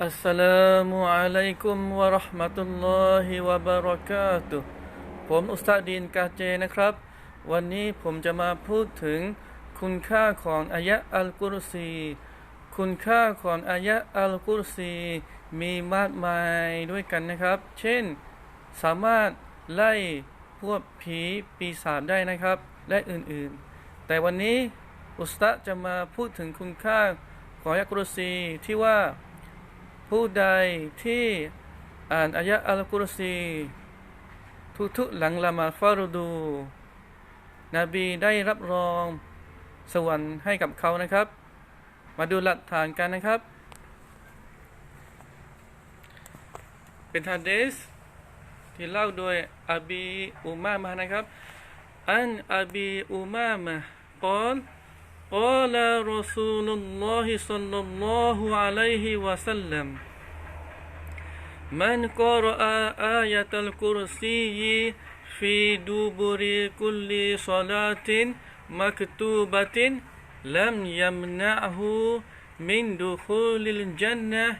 อัสสลามุอะลัยกุมวะเราะห์มะตุลลอฮิวะบะเราะกาตุฮ์ผมอุสตาดีนกาเจนะครับ วันนี้ผมจะมาพูดถึงคุณค่าของอายะอัลกุรซี คุณค่าของอายะอัลกุรซีมีมากมายด้วยกันนะครับ เช่น สามารถไล่พวกผีปีศาจได้นะครับ และอื่นๆ แต่วันนี้อุสตาจะมาพูดถึงคุณค่าของอายะกุรซีที่ว่า ผู้ใดที่อ่านอายะอัลกุรซีทุกๆหลังละมาฟารดู นบีได้รับรองสวรรค์ให้กับเขานะครับ มาดูหลักฐานกันนะครับ เป็นฮะดีษที่เล่าโดยอบีอุมามะนะครับ อันอบีอุมามะกล่าว قال رسول الله صلى الله عليه وسلم من قرأ آية الكرسي في دبر كل صلاة مكتوبة لم يمنعه من دخول الجنة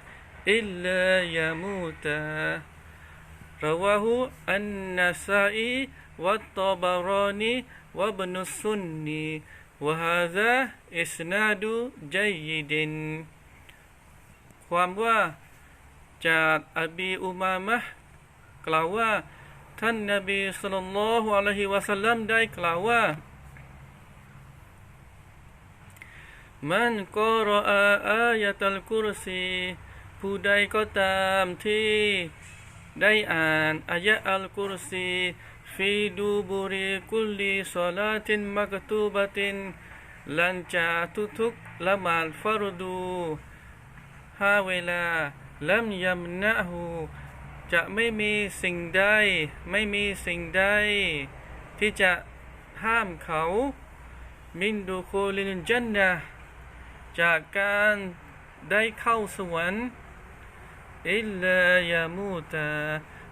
إلا يموت رواه النسائي والطبراني وابن السني. وهذا إسناد جيد ความว่าจากอบีอุมามะห์กล่าวว่า ท่านนบีสุลต่านละฮ์อะลัยฮิวะสัลลัมได้กล่าวว่า มันกรออายะตัลกุรซีผู้ใดก็ตามที่ ได้อ่านอายะอัลกุรซีฟีดูบุรีกุลลีซอลาตินมักตูบตินหลังจากทุกๆละหมาดฟารดูห้าเวลาลัมยัมนะฮูจะไม่มีสิ่งใดไม่มีสิ่งใดที่จะห้ามเขา มินดูโคลินจันนะจากการได้เข้าสวรรค์ อิลลายามูตา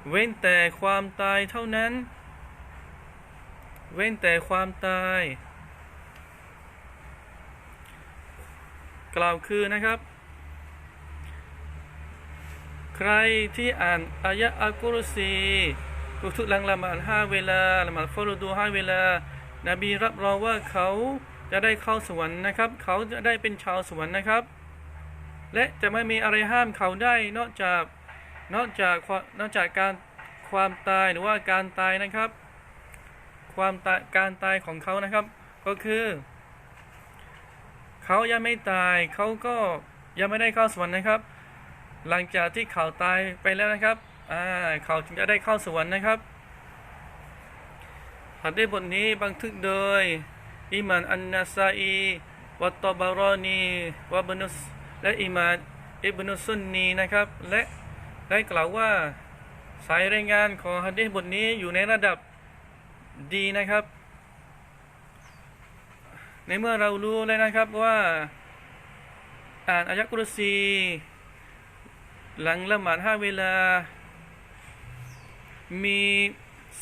เว้นแต่ความตายเท่านั้น เว้นแต่ความตาย กล่าวคือนะครับ ใครที่อ่านอายะอัลกุรซีทุกๆหลังละหมาดห้าเวลาละหมาดฟอรดูห้าเวลา นบีรับรองว่าเขาจะได้เข้าสวรรค์นะครับ เขาจะได้เป็นชาวสวรรค์นะครับ และจะไม่มีอะไรห้ามเขาได้นอกจากนอกจากนอกจากการความตายหรือว่าการตายนะครับ ความตายการตายของเขานะครับ ก็คือเขายังไม่ตายเขาก็ยังไม่ได้เข้าสวรรค์นะครับ หลังจากที่เขาตายไปแล้วนะครับอ่าเขาจึงจะได้เข้าสวรรค์นะครับหัดได้บทนี้บันทึกโดยอิมานอันนาซาอีวัตตบารอนีวะบนุส และอิมานอิบนุสุนนีนะครับ และได้กล่าวว่าสายรายงานของฮัดดีษบทนี้อยู่ในระดับดีนะครับ ในเมื่อเรารู้เลยนะครับว่าอ่านอายะกุรซีหลังละหมาดห้าเวลา มี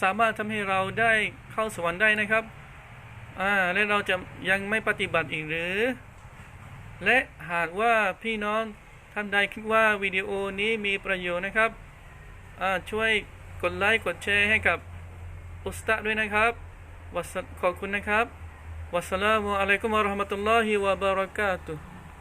สามารถทำให้เราได้เข้าสวรรค์ได้นะครับ อ่า และเราจะยังไม่ปฏิบัติอีกหรือ และหากว่าพี่น้องท่านใดคิดว่าวิดีโอนี้มีประโยชน์นะครับช่วยกดไลค์กดแชร์ให้กับอุสตาด้วยนะครับขอบคุณนะครับวัสสลามุอะลัยกุมะราะห์มะตุลลอฮิวะบะเราะกาตุฮ์